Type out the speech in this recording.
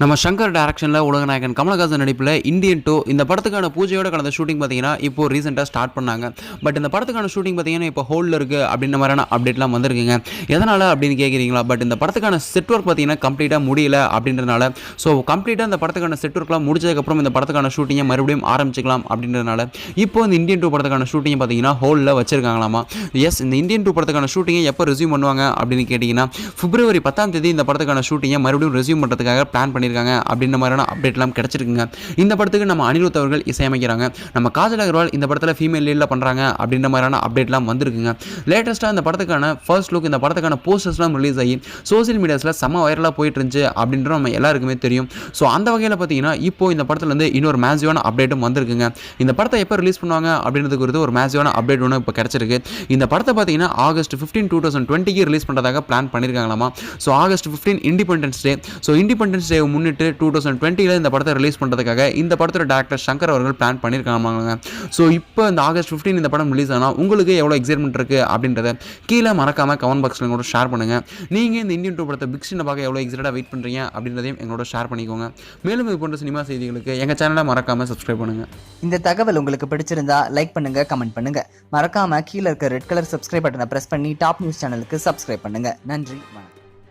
நம்ம சங்கர் டேரக்ஷனில் உலகநாயகன் கமலஹாசன் நடிப்பில் Indian two இந்த படத்துக்கான பூஜையோட கடந்த ஷூட்டிங் பார்த்தீங்கன்னா இப்போ ரீசெண்டாக ஸ்டார்ட் பண்ணாங்க. பட் இந்த படத்துக்கான ஷூட்டிங் பார்த்தீங்கன்னா இப்போ ஹோல்டில் இருக்குது அப்படின்ற மாதிரியான அப்டேட்லாம் வந்திருக்குங்க. எதனால் அப்படின்னு கேட்குறீங்களா பட் இந்த படத்துக்கான செட் ஒர்க் பார்த்தீங்கன்னா கம்ப்ளீட்டாக முடியல அப்படின்றனால ஸோ கம்ப்ளீட்டாக இந்த படத்துக்கான செட் ஒர்க்லாம் முடிச்சதுக்கப்புறம் இந்த படத்துக்கான ஷூட்டிங்கை மறுபடியும் ஆரம்பிச்சிக்கலாம் அப்படின்றனால இப்போ இந்த இந்தியன் டூ படத்துக்கான ஷூட்டிங் பார்த்தீங்கன்னா ஹோலில் வச்சிருக்காங்களாமா? எஸ் இந்த இந்தியன் டூ படத்துக்கான ஷூட்டிங்கை எப்போ ரெசியூம் பண்ணுவாங்க அப்படின்னு கேட்டிங்கன்னா பிப்ரவரி பத்தாம் தேதி இந்த படத்துக்கான ஷூட்டிங்கை மறுபடியும் ரெசியூம் பண்ணுறதுக்காக பிளான் பண்ணி பண்ணியிருக்காங்க அப்படின்ற மாதிரியான அப்டேட்லாம் கிடச்சிருக்குங்க. இந்த படத்துக்கு நம்ம அனிருத் அவர்கள் இசையமைக்கிறாங்க. நம்ம காஜல் அகர்வால் இந்த படத்தில் ஃபீமேல் லீடில் பண்ணுறாங்க அப்படின்ற மாதிரியான அப்டேட்லாம் வந்திருக்குங்க. லேட்டஸ்ட்டாக இந்த படத்துக்கான ஃபர்ஸ்ட் லுக் இந்த படத்துக்கான போஸ்டர்ஸ்லாம் ரிலீஸ் ஆகி சோஷியல் மீடியாஸில் செம்ம வைரலாக போயிட்டு இருந்துச்சு அப்படின்ற நம்ம எல்லாருக்குமே தெரியும். ஸோ அந்த வகையில் பார்த்தீங்கன்னா இப்போ இந்த படத்துலேருந்து இன்னொரு மேசிவான அப்டேட்டும் வந்திருக்குங்க. இந்த படத்தை எப்போ ரிலீஸ் பண்ணுவாங்க அப்படின்றது குறித்து ஒரு மேசிவான அப்டேட் ஒன்று இப்போ கிடச்சிருக்கு. இந்த படத்தை பார்த்தீங்கன்னா ஆகஸ்ட் ஃபிஃப்டீன் டூ தௌசண்ட் டுவெண்ட்டிக்கு ரிலீஸ் பண்ணுறதாக plan பண்ணியிருக்காங்களாமா so August fifteen independence day so independence day முன்னிட்டு டூ தௌசண்ட் டுவெண்ட்டியில் இந்த படத்தை ரிலீஸ் பண்ணுறதுக்காக இந்த படத்தோட டேரக்டர் சங்கர் அவர்கள் பிளான் பண்ணியிருக்காங்க ஸோ இப்போ இந்த ஆகஸ்ட் ஃபிஃப்டீன் இந்த படம் ரிலீஸ் ஆனால் உங்களுக்கு எவ்வளோ எக்ஸைட்மெண்ட் இருக்குது அப்படின்றத கீழே மறக்காமல் கமெண்ட் பாக்ஸில் கூட ஷேர் பண்ணுங்கள் நீங்கள் இந்த இந்தியன் டூ படத்தை பிக் ஸ்க்ரீனை பார்க்க எவ்வளோ எக்ஸைட்டாக வெயிட் பண்ணுறீங்க அப்படின்றதையும் எங்களோட ஷேர் பண்ணிக்கோங்க. மேலும் இது போன்ற சினிமா செய்திகளுக்கு எங்கள் சேனலை மறக்காமல் சப்ஸ்கிரைப் பண்ணுங்கள் இந்த தகவல் உங்களுக்கு பிடிச்சிருந்தா லைக் பண்ணுங்கள் கமெண்ட் பண்ணுங்கள் மறக்காமல் கீழே இருக்க ரெட் கலர் சப்ஸ்கிரைப் பட்டனை ப்ரெஸ் பண்ணி டாப் நியூஸ் சேனலுக்கு சப்ஸ்கிரைப் பண்ணுங்க. நன்றி வணக்கம்.